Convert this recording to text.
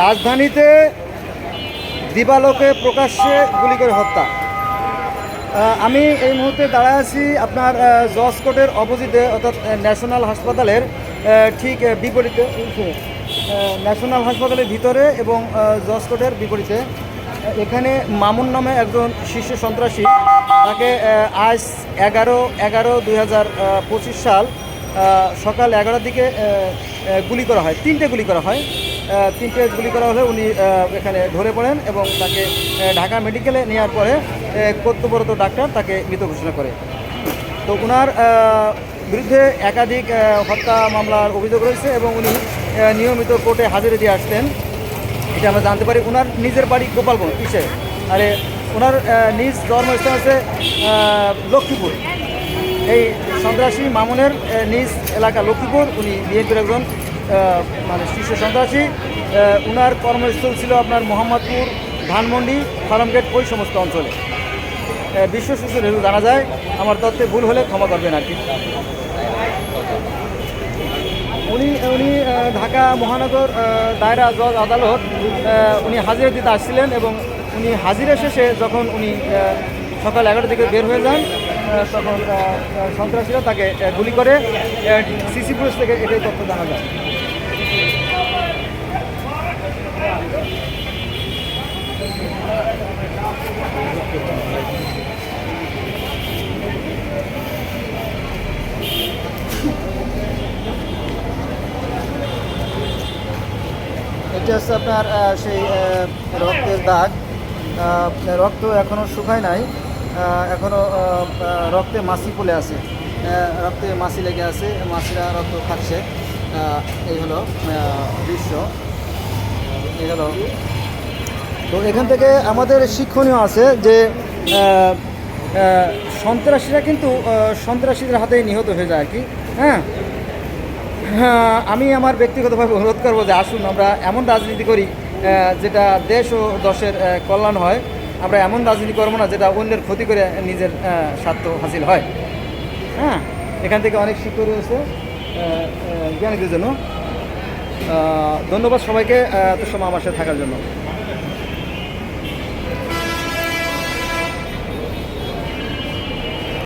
রাজধানীতে দিবালোকে প্রকাশ্যে গুলি করে হত্যা। আমি এই মুহূর্তে দাঁড়ায় আছি আপনার কোর্টের অপোজিটে, অর্থাৎ ন্যাশনাল হাসপাতালের ঠিক বিপরীতে ন্যাশনাল হাসপাতালের ভিতরে এবং কোর্টের বিপরীতে। এখানে মামুন নামে একজন শীর্ষ সন্ত্রাসী, তাকে আজ এগারো এগারো দুই সাল সকাল এগারোটার দিকে গুলি করা হয়, তিনটে গুলি করা হয়। তিনটে গুলি করা হলে উনি এখানে ধরে পড়েন এবং তাকে ঢাকা মেডিকেলে নেওয়ার পরে কর্তব্যরত ডাক্তার তাকে মৃত ঘোষণা করে। তো ওনার বিরুদ্ধে একাধিক হত্যা মামলার অভিযোগ রয়েছে এবং উনি নিয়মিত কোর্টে হাজিরে দিয়ে আসতেন এটা আমরা জানতে পারি। ওনার নিজের বাড়ি গোপালগঞ্জ কিসে আরে ওনার নিজ জন্মস্থান আহ, লক্ষ্মীপুর। এই সন্ত্রাসী মামুনের নিজ এলাকা লক্ষ্মীপুর। উনি বিএনপির একজন মানে শীর্ষ সন্ত্রাসী উনার কর্মস্থল ছিল আপনার মোহাম্মদপুর, ধানমন্ডি, ফার্মগেট ওই সমস্ত অঞ্চলে। বিশ্ব সূত্রে যেহেতু জানা যায়, আমার তত্ত্বে ভুল হলে ক্ষমা করবেন আর কি। উনি উনি ঢাকা মহানগর দায়রা জজ আদালত উনি হাজিরা দিতে আসছিলেন এবং উনি হাজিরা শেষে যখন উনি সকাল এগারোটার দিকে বের হয়ে যান তখন সন্ত্রাসীরা তাকে গুলি করে সিসি পুলিশ থেকে এটাই তথ্য জানা যায়। এটা হচ্ছে আপনার সেই রক্তের দাগ। রক্ত এখনও শুকায় নাই। এখনও রক্তে মাছি পলে আছে। রক্তে মাছি লেগে আছে। মাছিরা রক্ত খাচ্ছে। এই হলো দৃশ্য। তো এখান থেকে আমাদের শিক্ষণীয় আছে যে সন্ত্রাসীরা কিন্তু সন্ত্রাসীদের হাতেই নিহত হয়ে যায় আর কি হ্যাঁ? হ্যাঁ আমি আমার ব্যক্তিগতভাবে অনুরোধ করব যে আসুন, আমরা এমন রাজনীতি করি যেটা দেশ ও দশের কল্যাণ হয়। আমরা এমন রাজনীতি করব না যেটা অন্যের ক্ষতি করে নিজের স্বার্থ হাসিল হয়। হ্যাঁ? এখান থেকে অনেক শিক্ষক রয়েছে জ্ঞানীদের জন্য। ধন্যবাদ সবাইকে এত সময় আমার সাথে থাকার জন্য।